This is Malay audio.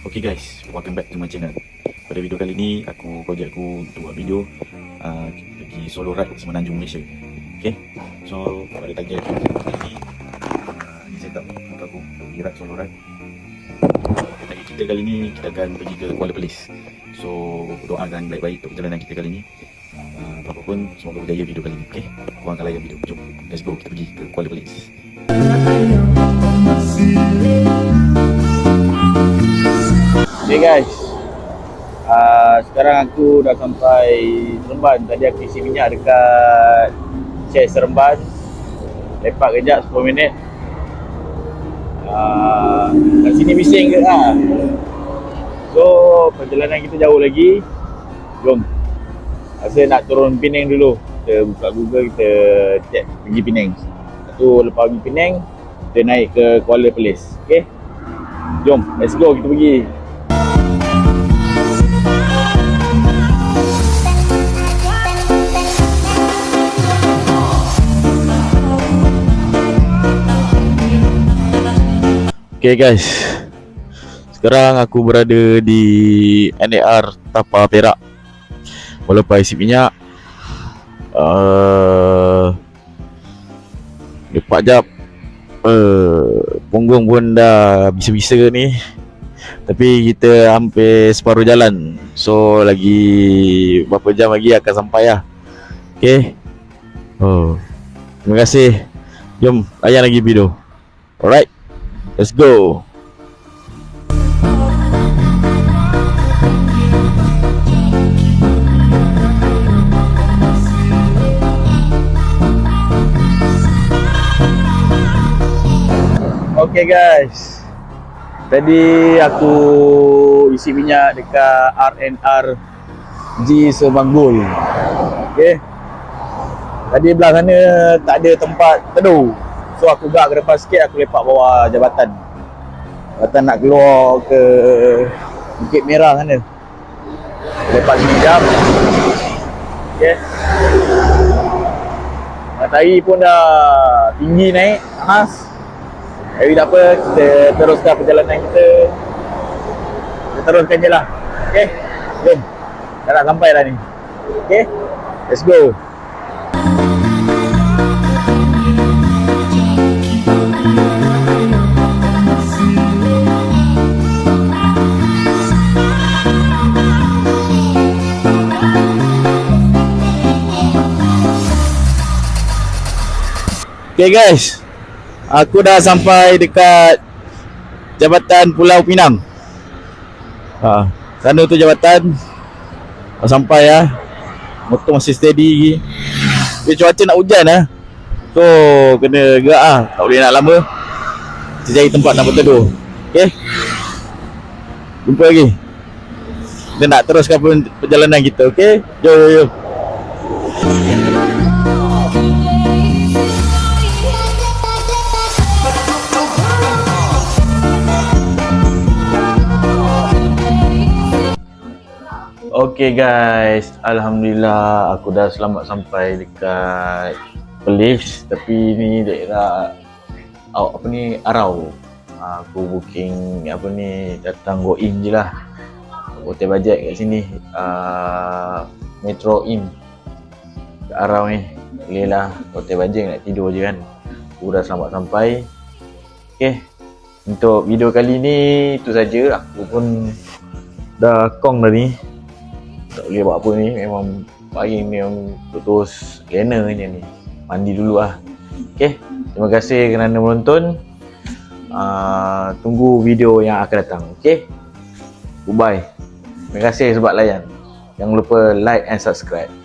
Okay guys, welcome back to my channel. Pada video kali ni aku projek aku untuk buat video uh, pergi solo ride semenanjung Malaysia. Okay, so pada target aku kali ni uh, ni setup untuk aku pergi ride solo ride. Target kita kali ni kita akan pergi ke Kuala Perlis. So doakan baik-baik untuk perjalanan kita kali ni. Uh, apa pun semoga berjaya video kali ni. Okay, korang akan layan video. Jom, let's go kita pergi ke Kuala Perlis. Okay guys. Uh, Sekarang aku dah sampai Seremban. Tadi aku isi minyak dekat Share Seremban. Lepak kejap 10 minit. Uh, Kat sini bising ke? Lah So perjalanan kita jauh lagi. Jom. Rasa nak turun Penang dulu. Kita buka Google kita check pergi Penang. Lepas tu lepas pergi Penang Kita naik ke Kuala Perlis. Okay Jom let's go. Kita pergi. Okay guys. Sekarang aku berada di NAR Tapa Perak. Walaupun isi minyak uh, 4 jam uh, Punggung pun dah bisa-bisa ni. Tapi kita hampir separuh jalan. So lagi Berapa jam lagi akan sampai lah. Okay oh. Terima kasih. Jom layan lagi video. Alright. Let's go. Okay guys. Tadi aku isi minyak dekat RNR G Sebanggul Okay. Tadi belah sana tak ada tempat teduh. So aku gak ke depan sikit aku lepak bawah jabatan. Jabatan nak keluar ke Bukit Merah sana. Lepak sini jam. Okay. Matahari pun dah tinggi naik Panas Jadi tak apa, kita teruskan perjalanan kita. Kita teruskan je lah. Okay, jom Dah nak sampai dah ni. Okay, let's go. Okay guys Aku dah sampai dekat Jabatan Pulau Pinang. Ha, Sana tu jabatan. Dah sampai ya Motor masih steady lagi. Dia cuaca nak hujan lah So kena gerak lah Tak boleh nak lama. Kita cari tempat nak berteduh. Okay Jumpa lagi. Kita nak teruskan per- perjalanan kita Okay Jom jom jom Okay guys, Alhamdulillah aku dah selamat sampai dekat Perlis. Tapi ni daerah oh, apa ni Arau. Ah, Aku booking apa ni datang go in je lah. Hotel bajet kat sini uh, Metro Inn. Kat Arau ni Boleh lah. Hotel bajet nak tidur je kan. Aku dah selamat sampai. Okay Untuk video kali ni itu saja. Aku pun dah kong dah ni tak boleh buat apa ni. Memang pagi ni terus lena je ni. Mandi dulu lah ok terima kasih kerana menonton. Uh, tunggu video yang akan datang. Ok goodbye. Terima kasih sebab layan. Jangan lupa like and subscribe